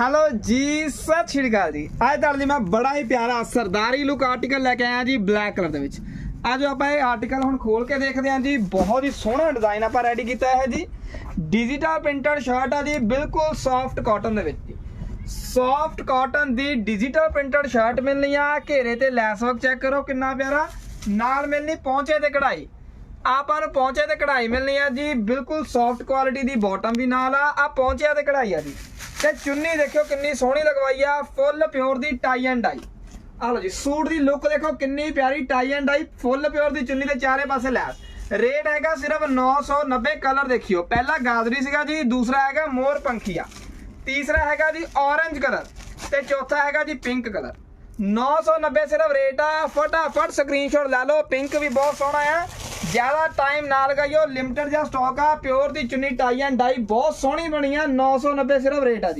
Hello ਜੀ, ਸਤਿ ਸ਼੍ਰੀ ਅਕਾਲ ਜੀ। ਅੱਜ ਤੁਹਾਡੇ ਲਈ ਮੈਂ ਬੜਾ ਹੀ ਪਿਆਰਾ ਸਰਦਾਰੀ ਲੁੱਕ ਆਰਟੀਕਲ ਲੈ ਕੇ ਆਇਆ ਜੀ ਬਲੈਕ ਕਲਰ ਦੇ ਵਿੱਚ। ਅੱਜ ਆਪਾਂ ਇਹ ਆਰਟੀਕਲ ਹੁਣ ਖੋਲ ਕੇ ਦੇਖਦੇ ਹਾਂ ਜੀ, ਬਹੁਤ ਹੀ ਸੋਹਣਾ ਡਿਜ਼ਾਈਨ ਆਪਾਂ ਰੈਡੀ ਕੀਤਾ ਹੈ ਜੀ। ਡਿਜੀਟਲ ਪ੍ਰਿੰਟਡ ਸ਼ਰਟ ਆ ਜੀ, ਬਿਲਕੁਲ ਸੌਫਟ ਕਾਟਨ ਦੇ ਵਿੱਚ। ਜੀ ਸੌਫਟ ਕਾਟਨ ਦੀ ਡਿਜੀਟਲ ਪ੍ਰਿੰਟਡ ਸ਼ਰਟ ਮਿਲਣੀ ਆ, ਘੇਰੇ ਤੇ ਲੈਸ ਵਰਕ ਚੈੱਕ ਕਰੋ, ਕਿੰਨਾ ਪਿਆਰਾ। ਨਾਲ ਮਿਲਣੀ ਪਹੁੰਚੇ ਤੇ ਕਢਾਈ। ਆਪਾਂ ਨੂੰ ਪਹੁੰਚੇ ਤੇ ਕਢਾਈ ਮਿਲਣੀ ਆ ਜੀ, ਬਿਲਕੁਲ ਸੌਫਟ ਕੁਆਲਿਟੀ ਦੀ ਬਾਟਮ ਵੀ ਨਾਲ ਆ ਆ ਪਹੁੰਚਿਆ ਤੇ ਕਢਾਈ ਆ ਜੀ। ਤੇ ਚੁੰਨੀ ਦੇਖਿਓ ਕਿੰਨੀ ਸੋਹਣੀ ਲਗਵਾਈ ਆ, ਫੁੱਲ ਪਿਓਰ ਦੀ ਟਾਈ ਐਂਡ ਡਾਈ ਆ ਲਓ ਜੀ, ਸੂਟ ਦੀ ਲੁੱਕ ਦੇਖੋ ਕਿੰਨੀ ਪਿਆਰੀ tie and dye full pure ਦੀ ਚੁੰਨੀ ਦੇ ਚਾਰੇ ਪਾਸੇ ਲੈਸ ਰੇਟ ਹੈਗਾ ਸਿਰਫ 990 ਕਲਰ ਦੇਖਿਓ। ਪਹਿਲਾ ਗਾਜਰੀ ਸੀਗਾ ਜੀ, ਦੂਸਰਾ ਹੈਗਾ ਮੋਰ ਪੰਖੀਆ। ਤੀਸਰਾ ਹੈਗਾ ਜੀ ਔਰੰਜ ਕਲਰ ਤੇ ਚੌਥਾ ਹੈਗਾ ਜੀ ਪਿੰਕ ਕਲਰ 990 ਸਿਰਫ ਰੇਟ ਆ, ਫਟਾਫਟ ਸਕਰੀਨਸ਼ਾਟ ਲੈ ਲਓ ਪਿੰਕ ਵੀ ਬਹੁਤ ਸੋਹਣਾ ਆ। ਜ਼ਿਆਦਾ ਟਾਈਮ ਨਾ ਲਗਾਈਓ ਲਿਮਟਿਡ ਜਿਹਾ ਸਟਾਕ ਆ ਪਿਓਰ ਦੀ ਚੁੰਨੀ ਟਾਈ ਐਂਡ ਡਾਈ ਬਹੁਤ ਸੋਹਣੀ ਬਣੀ ਆ 990 ਸਿਰਫ ਰੇਟ ਆ ਜੀ।